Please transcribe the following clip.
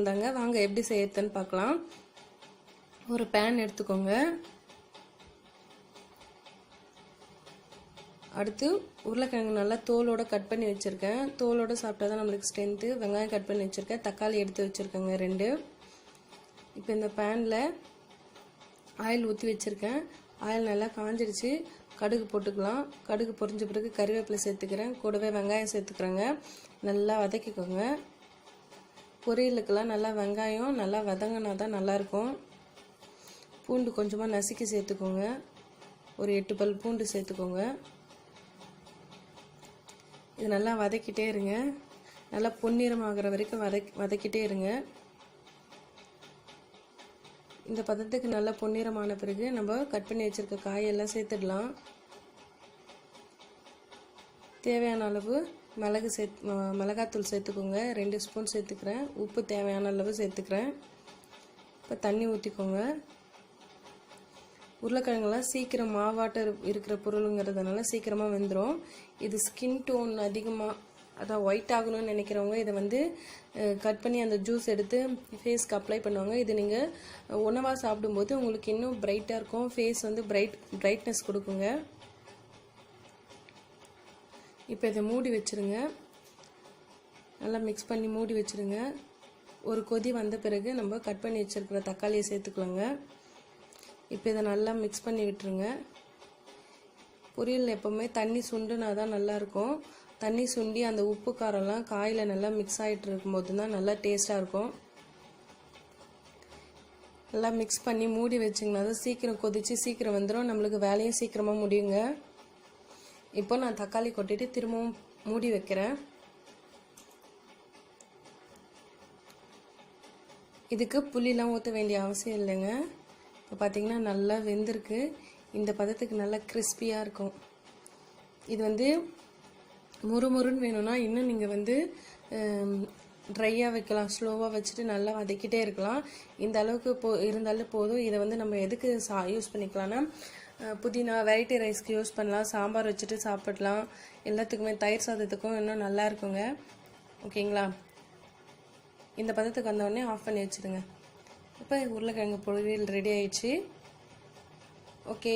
பொரியல் தாங்க வாங்க எப்படி செய்யறதுன்னு பார்க்கலாம். ஒரு பேன் எடுத்துக்கோங்க. அடுத்து உருளைக்கிழங்கு நல்லா தோலோட கட் பண்ணி வச்சுருக்கேன். தோலோட சாப்பிட்டா தான் நம்மளுக்கு ஸ்ட்ரென்த்து வெங்காயம் கட் பண்ணி வச்சுருக்கேன். தக்காளி எடுத்து வச்சுருக்கேங்க ரெண்டு. இப்போ இந்த பேனில் ஆயில் ஊற்றி வச்சுருக்கேன். ஆயில் நல்லா காஞ்சிடுச்சு கடுகு போட்டுக்கலாம். கடுகு பொரிஞ்ச பிறகு கறிவேப்பிலை சேர்த்துக்கிறேன். கூடவே வெங்காயம் சேர்த்துக்கிறேங்க. நல்லா வதக்கிக்கோங்க. பொரியலுக்கெல்லாம் நல்லா வெங்காயம் நல்லா வதங்கினா தான் நல்லாயிருக்கும். பூண்டு கொஞ்சமாக நசுக்கி சேர்த்துக்கோங்க. ஒரு எட்டு பல் பூண்டு சேர்த்துக்கோங்க. இது நல்லா வதக்கிட்டே இருங்க. நல்லா பொன்னிறமாகிற வரைக்கும் வதக் வதக்கிட்டே இருங்க. இந்த பதத்துக்கு நல்லா பொன்னிறமான பிறகு நம்ம கட் பண்ணி வச்சுருக்க காயெல்லாம் சேர்த்துடலாம். தேவையான அளவு மிளகு சேர்த் மிளகாத்தூள் சேர்த்துக்கோங்க. ரெண்டு ஸ்பூன் சேர்த்துக்கிறேன். உப்பு தேவையான அளவு சேர்த்துக்கிறேன். இப்போ தண்ணி ஊற்றிக்கோங்க உருளைக்கிழங்குலாம் சீக்கிரம் மாவாட்ட இருக்கிற பொருளுங்கிறதுனால சீக்கிரமாக வெந்துடும் இது ஸ்கின் டோன் அதிகமாக அதான் ஒயிட் ஆகணும்னு நினைக்கிறவங்க இதை வந்து கட் பண்ணி அந்த ஜூஸ் எடுத்து ஃபேஸ்க்கு அப்ளை பண்ணுவாங்க. இது நீங்கள் உணவாக சாப்பிடும்போது உங்களுக்கு இன்னும் பிரைட்டாக இருக்கும். ஃபேஸ் வந்து பிரைட் பிரைட்னஸ் கொடுக்குங்க. இப்போ இதை மூடி வச்சுருங்க. நல்லா மிக்ஸ் பண்ணி மூடி வச்சுருங்க. ஒரு கொதி வந்த பிறகு நம்ம கட் பண்ணி வச்சுருக்கிற தக்காளியை சேர்த்துக்கலாங்க. இப்போ இதை நல்லா மிக்ஸ் பண்ணி விட்டுருங்க. பொரியல் எப்போவுமே தண்ணி சுண்டுனா தான் நல்லாயிருக்கும் தண்ணி சுண்டி அந்த உப்பு காரம்லாம் காயில் நல்லா மிக்ஸ் ஆகிட்டு இருக்கும்போது தான் நல்லா டேஸ்ட்டாக இருக்கும். நல்லா மிக்ஸ் பண்ணி மூடி வச்சிங்கன்னா தான் சீக்கிரம் கொதித்து சீக்கிரம் வந்துடும் நம்மளுக்கு வேலையும் சீக்கிரமாக முடியுங்க. இப்போ நான் தக்காளி கொட்டிட்டு திரும்பவும் மூடி வைக்கிறேன். இதுக்கு புளிலாம் ஊற்ற வேண்டிய அவசியம் இல்லைங்க. இப்போ பார்த்தீங்கன்னா நல்லா வெந்திருக்கு. இந்த பதத்துக்கு நல்லா கிறிஸ்பியாக இருக்கும். இது வந்து முறுமுறுன்னு வேணும்னா இன்னும் நீங்கள் வந்து ட்ரையாக வைக்கலாம். ஸ்லோவாக வச்சுட்டு நல்லா வதக்கிட்டே இருக்கலாம். இந்த அளவுக்கு போ இருந்தாலும் போதும். இதை வந்து நம்ம எதுக்கு சா யூஸ் பண்ணிக்கலாம்னா புதினா வெரைட்டி ரைஸ்க்கு யூஸ் பண்ணலாம். சாம்பார் வச்சுட்டு சாப்பிடலாம். எல்லாத்துக்குமே தயிர் சாதத்துக்கும் இன்னும் நல்லா இருக்குங்க. ஓகேங்களா இந்த பதத்துக்கு வந்தோடனே ஆஃப் பண்ணி வச்சுருங்க இப்போ உருளைக்கிழங்கு பொரியல் ரெடி ஆயிடுச்சு. ஓகே